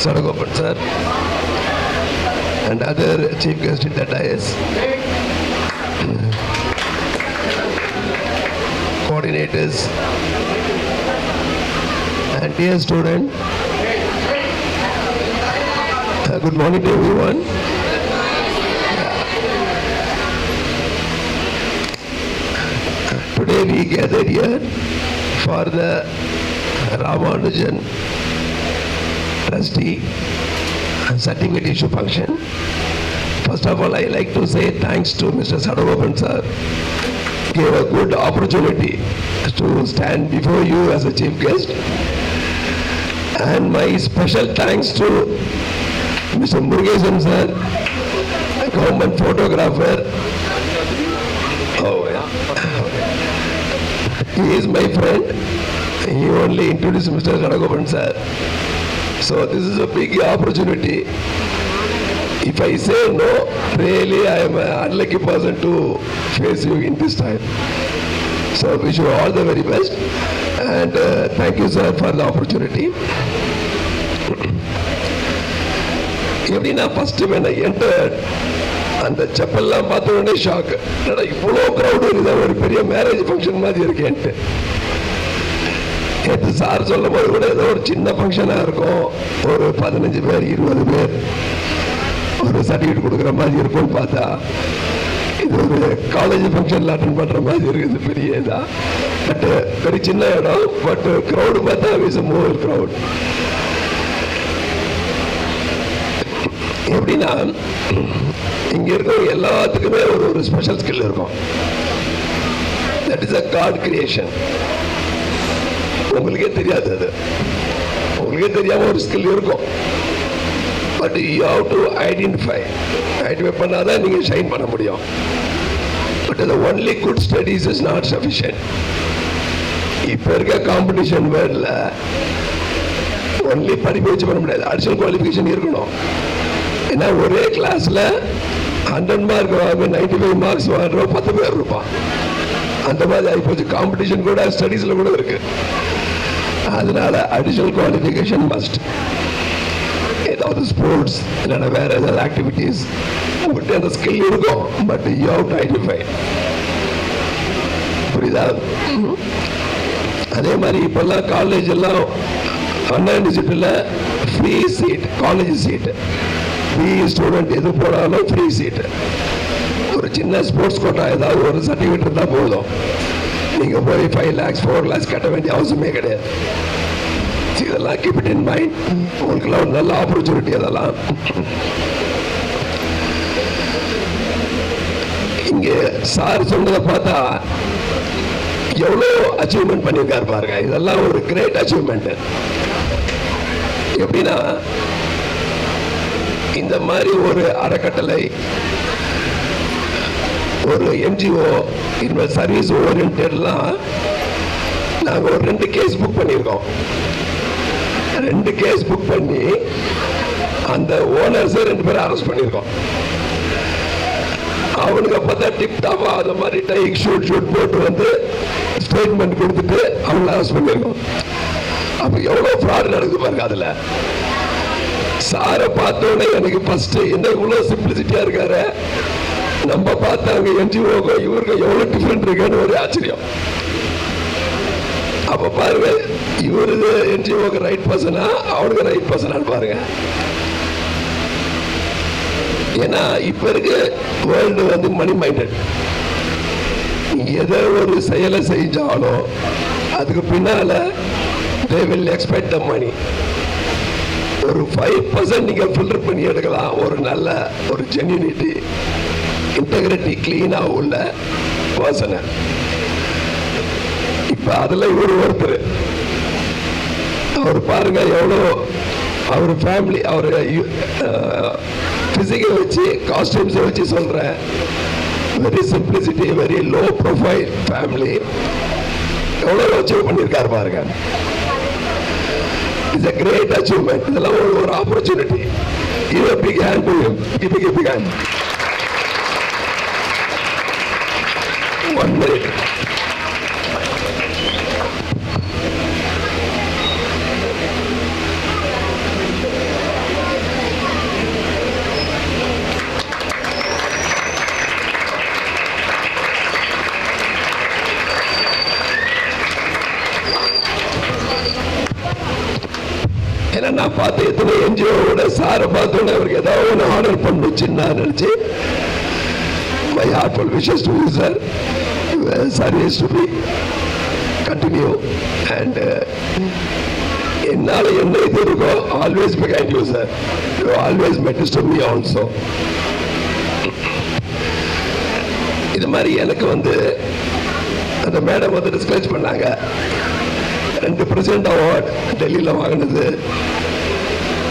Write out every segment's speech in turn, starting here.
Sadagopan sir, and other chief guests in the dais, coordinators, and dear student, uh, good morning to everyone. Today we gathered here for the Ramanujan trustee and certificate issue function. First of all, I like to say thanks to Mr. Sadagopan sir. Gave a good opportunity to stand before you as a chief guest. And my special thanks to Mr. Murugesan sir, government photographer. Oh, yeah. He is my friend. He only introduced Mr. Sadagopan sir. So this is a big opportunity. If I say no, really I am an unlucky person to face you in this time. So wish you all the very best and uh, thank you sir for the opportunity. எப்படின்னா first when enter அந்த செப்பல்லாம் பார்த்த உடனே shock இவ்வளோ crowd இருக்குது ஒரு பெரிய marriage function மாதிரி இருக்கேன்ட்டு நேற்று சார் சொல்லும் போது கூட ஏதோ ஒரு சின்ன ஃபங்க்ஷனாக இருக்கும். ஒரு பதினஞ்சு பேர் இருபது பேர். ஒரு சர்டிஃபிகேட் கொடுக்குற மாதிரி இருக்கும்னு பார்த்தா இது ஒரு காலேஜ் ஃபங்க்ஷனில் அட்டன் பண்ணுற மாதிரி இருக்குது பெரிய இதாக பட் பெரிய சின்ன இடம் பட் க்ரௌடு பார்த்தா இஸ் மோர் க்ரௌட் எப்படின்னா இங்கே இருக்கிற எல்லாத்துக்குமே ஒரு ஒரு ஸ்பெஷல் ஸ்கில் இருக்கும். That is a god creation உங்களுக்கே தெரியாது அது. உங்களுக்கே தெரியாம ஒரு ஸ்கில் இருக்கும். But you have to identify identify பண்ணாதான் நீங்க ஷைன் பண்ண முடியும். பட் அது only good studies is not sufficient இப்போ இருக்க காம்படிஷன் வேர்ல்ட்ல ஒன்லி படிப்பு வச்சு பண்ண முடியாது. அடிஷனல் குவாலிஃபிகேஷன் இருக்கணும். ஏன்னா ஒரே கிளாஸ்ல ஹண்ட்ரட் மார்க் வாங்க நைன்டி ஃபைவ் மார்க்ஸ் வாங்குறோம் பத்து பேர் இருப்பான். அந்த மாதிரி ஆகிப்போச்சு காம்படிஷன் கூட ஸ்டடீஸ்ல கூட இருக்கு. அதனால அடிஷனல் குவாலிஃபிகேஷன் மஸ்ட் ஏதாவது ஸ்போர்ட்ஸ் இல்லைன்னா வேற ஏதாவது ஆக்டிவிட்டீஸ் உங்கள்கிட்ட அந்த ஸ்கில் இருக்கும் but you have to identify புரியுதா? அதே மாதிரி இப்பெல்லாம் காலேஜ் எல்லாம் அண்ணா யூனிவர்சிட்டியில் free seat college seat free student எது போனாலும் ஃப்ரீ சீட்டு ஒரு சின்ன ஸ்போர்ட்ஸ் கோட்டா ஏதாவது ஒரு சர்டிஃபிகேட் இருந்தால் போதும். நீங்கள் போய் ஃபைவ் லேக்ஸ் ஃபோர் லேக்ஸ் கட்ட வேண்டிய அவசியமே கிடையாது. இதெல்லாம் கீப் இட் இன் மைண்ட் உங்களுக்குலாம் ஒரு நல்ல ஆப்பர்ச்சுனிட்டி அதெல்லாம். இங்கே சார் சொன்னதை பார்த்தா எவ்வளோ அச்சீவ்மெண்ட் பண்ணியிருக்காரு பாருங்க. இதெல்லாம் ஒரு கிரேட் அச்சீவ்மெண்ட் எப்படின்னா இந்த மாதிரி ஒரு அறக்கட்டளை ஒரு என்ஜிஓ இந்த சர்வீஸ் ஓரியன்டெட்லாம் நாங்கள் ஒரு ரெண்டு கேஸ் புக் பண்ணியிருக்கோம். ரெண்டு கேஸ் புக் பண்ணி அந்த ஓனர்ஸை ரெண்டு பேரும் அரெஸ்ட் பண்ணியிருக்கோம். அவனுக்கு பார்த்தா டிப் டாப்பா அந்த மாதிரி டைக் ஷூட் ஷூட் போட்டு வந்து ஸ்டேட்மெண்ட் கொடுத்துட்டு அவங்கள அரெஸ்ட் பண்ணியிருக்கோம். அப்போ எவ்வளோ ஃப்ராட் நடக்குது பாருங்க அதில். சாரை பார்த்தோன்னே எனக்கு ஃபஸ்ட்டு என்ன இவ்வளோ சிம்பிளிசிட்டியாக இருக்காரு. நம்ம பார்த்தாங்க என்ஜிஓக்கு இவருக்கு எவ்வளோ டிஃப்ரெண்ட் இருக்குன்னு ஒரு ஆச்சரியம். அப்ப பாருங்க இவரு என்ஜிஓக்கு ரைட் பர்சனா அவனுக்கு ரைட் பர்சனான்னு பாருங்க. ஏன்னா இப்ப இருக்க வேர்ல்டு வந்து மணி மைண்டட் எதை ஒரு செயலை செஞ்சாலும் அதுக்கு பின்னால தே வில் எக்ஸ்பெக்ட் த மணி ஒரு ஃபைவ் பர்சன்ட் நீங்க ஃபில்டர் பண்ணி எடுக்கலாம் ஒரு நல்ல ஒரு ஜென்யூனிட்டி இன்டெகிரிட்டி கிளீனா உள்ள பர்சனை இப்ப அதுல இவர் ஒருத்தர். அவர் பாருங்க எவ்வளோ அவர் ஃபேமிலி அவர் பிசிக்கை வச்சு காஸ்டியூம்ஸை வச்சு சொல்றேன் very simplicity very low profile family எவ்வளோ அச்சீவ் பண்ணியிருக்காரு பாருங்க. இட்ஸ் அ கிரேட் அச்சீவ்மெண்ட் இதெல்லாம் ஒரு ஒரு ஆப்பர்ச்சுனிட்டி இது a big hand to வந்து ஏன்னா நான் பார்த்து எத்தனை என்ஜிஓவோட சார பார்த்தோன்னே அவருக்கு ஏதாவது ஒன்று ஆர்டர் பண்ணுச்சுன்னு நான் நினச்சி my heartful wishes to you sir service to be continue and என்னால் என்ன இது இருக்கோ always behind you sir you always matters to me also இது மாதிரி எனக்கு வந்து அந்த மேடம் வந்து டிஸ்கரேஜ் பண்ணாங்க. ரெண்டு பிரசிடென்ட் அவார்ட் டெல்லியில் வாங்கினது.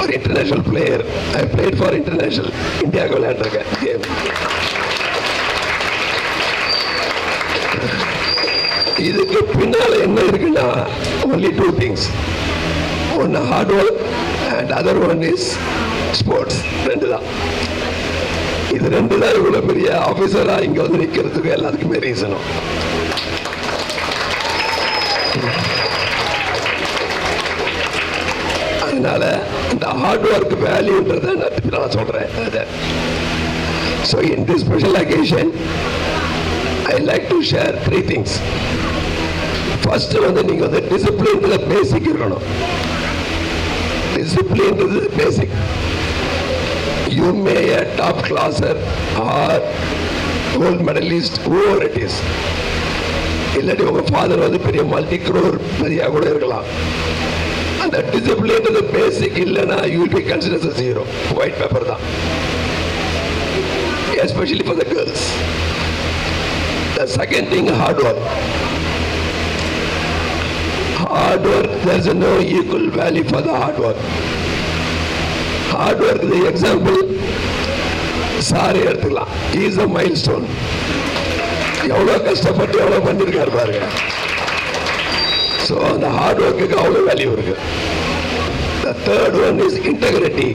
ஒரு international player I played for international இந்தியாவுக்கு விளையாண்டுருக்கேன். கேம் இதுக்கு பின்னால் என்ன இருக்குன்னா ஒன்லி டூ திங்ஸ் ஒன்று hard work and other one is sports ரெண்டு தான் இது ரெண்டு தான் இவ்வளோ பெரிய ஆஃபீஸராக இங்கே வந்து நிற்கிறதுக்கு எல்லாத்துக்குமே ரீசனும் அதனால இந்த ஹார்ட் ஒர்க் வேல்யூன்றதை நான் திருப்பி நான் சொல்கிறேன் அதை. So in this special occasion I like to share three things first வந்து நீங்க வந்து டிசிப்ளின்ல பேசிக் இருக்கணும் டிசிப்ளின்றது basic you may a top classer or gold medalist over it is இல்லாட்டி உங்க ஃபாதர் வந்து பெரிய மல்டி குரோர் பெரியா கூட இருக்கலாம். அந்த டிசிப்ளின்றது பேசிக் இல்லைன்னா you be consider zero white paper தான். Especially for the girls the second thing hard work hard work, there's no equal value for the hard work. Hard work, the example, sorry எடுத்துக்கலாம் is a milestone எவ்வளோ கஷ்டப்பட்டு எவ்வளோ பண்ணியிருக்காரு பாருங்க. So அந்த heart ஒர்க்குக்கு அவ்வளோ வேல்யூ இருக்கு. The third one is integrity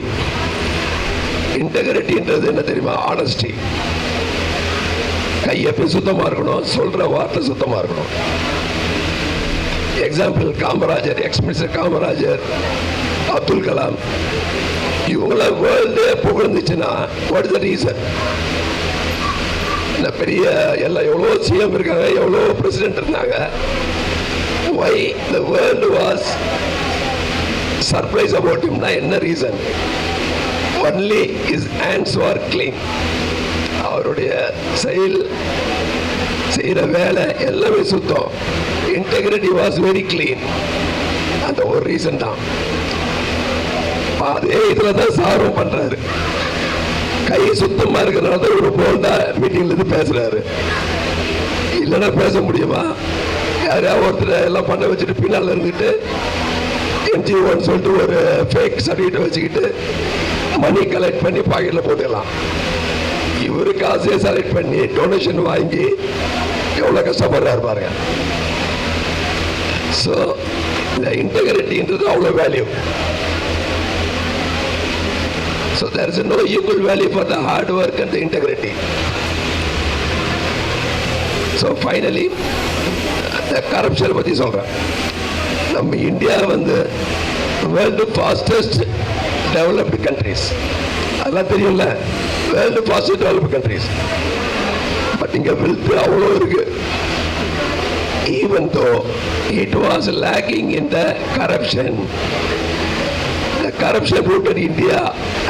இன்டெகிரிட்டின்றது என்ன தெரியுமா? ஆனஸ்டி கையப்பி சுத்தமாக இருக்கணும் சொல்கிற வார்த்தை சுத்தமாக இருக்கணும். Example Kamarajar ex minister Kamarajar Abdul Kalam. இவங்கள வேர்ல்டே புகழ்ந்துச்சுன்னா வாட் இஸ் த ரீசன் இந்த பெரிய எல்லாம் எவ்வளோ சிஎம் இருக்காங்க எவ்வளோ பிரசிடென்ட் இருந்தாங்க. Why the world was surprise about ஹிம்னா என்ன reason only is hands are clean அவருடைய செயல் செய்கிற வேலை எல்லாமே சுத்தம். இன்டெகிரிட்டி வாஸ் வெரி கிளீன் அந்த ஒரு ரீசன் தான். அதே இதுல தான் சாரும் பண்றாரு. கை சுத்தமா இருக்கிறனால தான் ஒரு போல்டா மீட்டிங்ல இருந்து பேசுறாரு. இல்லைன்னா பேச முடியுமா? யாரையாவது ஒருத்தர் எல்லாம் பண்ண வச்சுட்டு பின்னால் இருந்துட்டு என்ஜிஓன்னு சொல்லிட்டு ஒரு ஃபேக் சர்டிஃபிகேட் வச்சுக்கிட்டு மணி கலெக்ட் பண்ணி பாக்கெட்ல போட்டுடலாம். இவருக்கு காசே செலக்ட் பண்ணி டொனேஷன் வாங்கி எவ்வளோ கஷ்டப்படுறாரு பாருங்க. ஸோ இந்த இன்டெகிரிட்டின்றது அவ்வளோ value so there is no equal value for the hard work and the integrity so finally இந்த கரப்ஷன் பற்றி சொல்கிறேன் நம்ம இந்தியா வந்து வேர்ல்டு ஃபாஸ்டஸ்ட் டெவலப்டு கண்ட்ரிஸ் அதெல்லாம் தெரியும்ல? World fast develop countries but இங்கே வெல்த் அவ்வளோ இருக்கு. Even though it was lacking in the corruption The corruption rooted India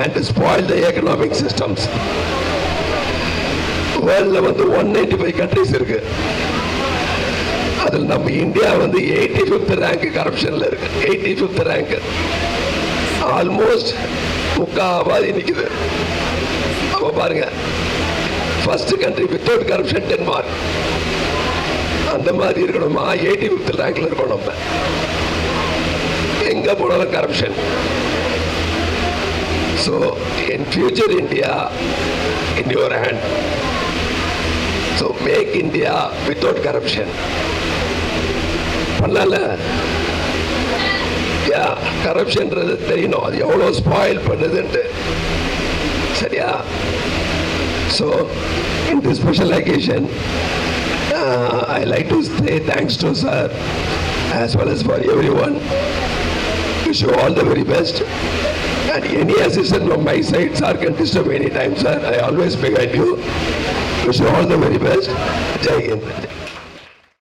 and spoiled the economic systems. வேர்ல்டில் வந்து ஒன் நைன்டி ஃபைவ் கண்ட்ரிஸ் இருக்கு. அதில் நம்ம இந்தியா வந்து எயிட்டி ஃபிஃப்த் ரேங்க் கரப்ஷன்ல இருக்கு. எயிட்டி ஃபிஃப்த் ரேங்க் ஆல்மோஸ்ட் முக்காவாதி நிற்குது பாருங்க. First country without corruption Denmark அந்த மாதிரி இருக்கணுமா? எயிட்டி ஃபிஃப்த் ரேங்க்ல இருக்கணும் நம்ம. எங்க போனாலும் corruption so in future India in your hand so make India without corruption பண்ணல. கரப்ஷன்றது கரப்ஷன்ன்றது தெரியணும். அது எவ்வளோ ஸ்பாயில் பண்ணுதுன்ட்டு. சரியா so in the special occasion uh, I like to say thanks to sir as well as for everyone. Wish you all the very best. And any assistance from my side, sir can disturb anytime, sir. I always behind you. Wish you all the very best. Jai Hind.